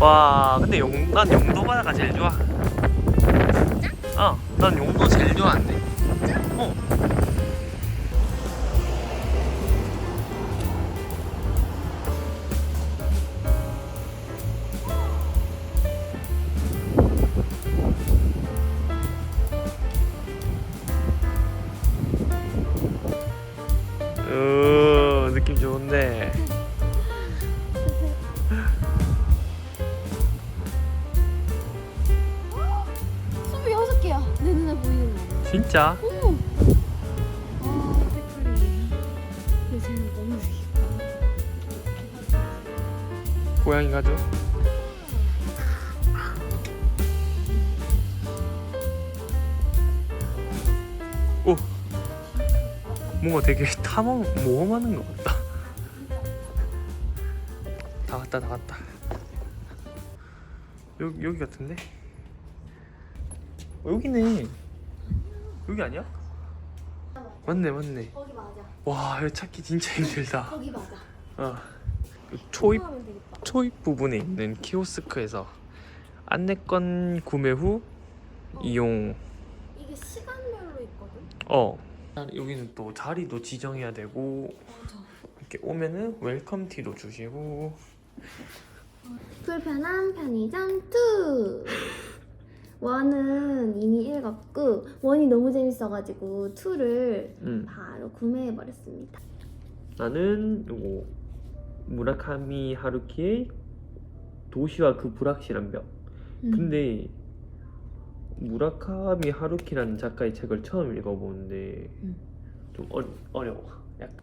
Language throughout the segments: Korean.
와 근데 용, 난 용도 바다가 제일 좋아. 어난 용도 제일 좋아한대 어 진짜? 오. 아 너무 귀엽다. 고양이 가죠? 오! 뭔가 되게 탐험 모험하는 것 같다. 다 왔다 다 왔다. 여기 여기 같은데? 어, 여기네 여기 아니야? 맞네 맞네 거기 맞아. 와 이거 찾기 진짜 힘들다 거기 맞아. 어. 초입 하면 되겠다. 초입 부분에 있는 키오스크에서 안내권 구매 후 이용 이게 시간별로 있거든. 어 여기는 또 자리도 지정해야 되고 맞아. 이렇게 오면은 웰컴 티도 주시고 불편한 편의점 2. 원은 이미 읽었고 원이 너무 재밌어가지고 2를 음. 바로 구매해버렸습니다. 나는 요거 무라카미 하루키의 도시와 그 불확실한 벽 음. 근데 무라카미 하루키라는 작가의 책을 처음 읽어보는데 음. 좀 어려, 어려워 약간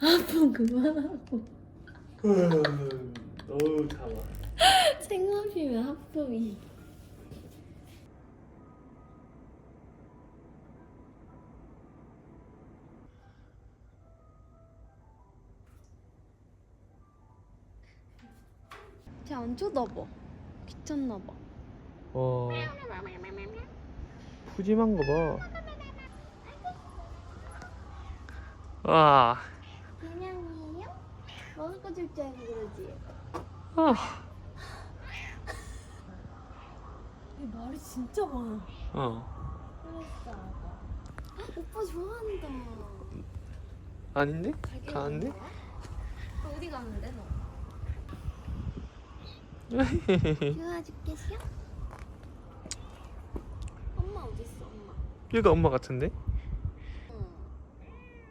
아픈 그만하고 어우 참아 생각이면 하품이. 쟤안 쳐다봐. 귀찮나 봐. 와 푸짐한 거 봐. 와? 먹을 거 줄 줄 알고 그러지 아, 이 말이 진짜 많아 어, 그랬어 오빠 좋아한다 아닌데? 가는데? 어디 가는데 너? 도와줄게 시야? 엄마 어디 있어 엄마? 얘가 엄마 같은데? 응.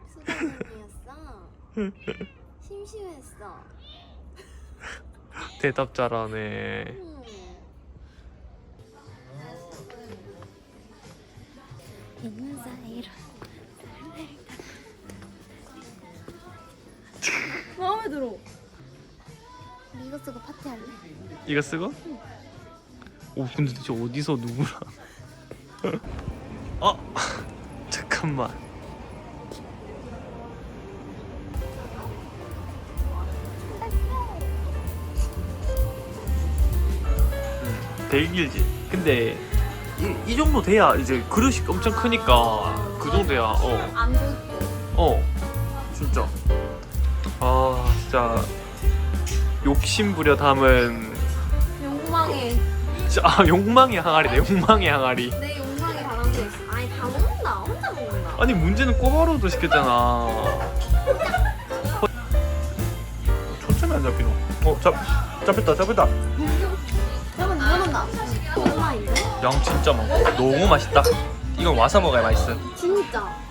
수다 중이었어. 심심했어. 대답 잘하네. 응. 있는 사이로 마음에 들어. 이거 쓰고 파티할래? 이거 쓰고? 오, 근데 진짜 어디서 누구랑? 어, 잠깐만. 되게 길지. 근데 이, 이 정도 돼야 이제 그릇이 엄청 크니까 그 정도야. 어, 안. 어, 진짜. 아, 진짜 욕심 부려 담은 욕망에 진짜 아, 욕망의 항아리네. 욕망의 항아리. 내 욕망에 바람도 있어. 아니 다 먹는다. 혼자 먹는다. 아니 문제는 꼬바로도 시켰잖아. 초점이 안 잡히노. 어, 잡 잡혔다, 잡혔다. 양 진짜 많고 너무 맛있다. 이건 와서 먹어야 맛있어. 진짜.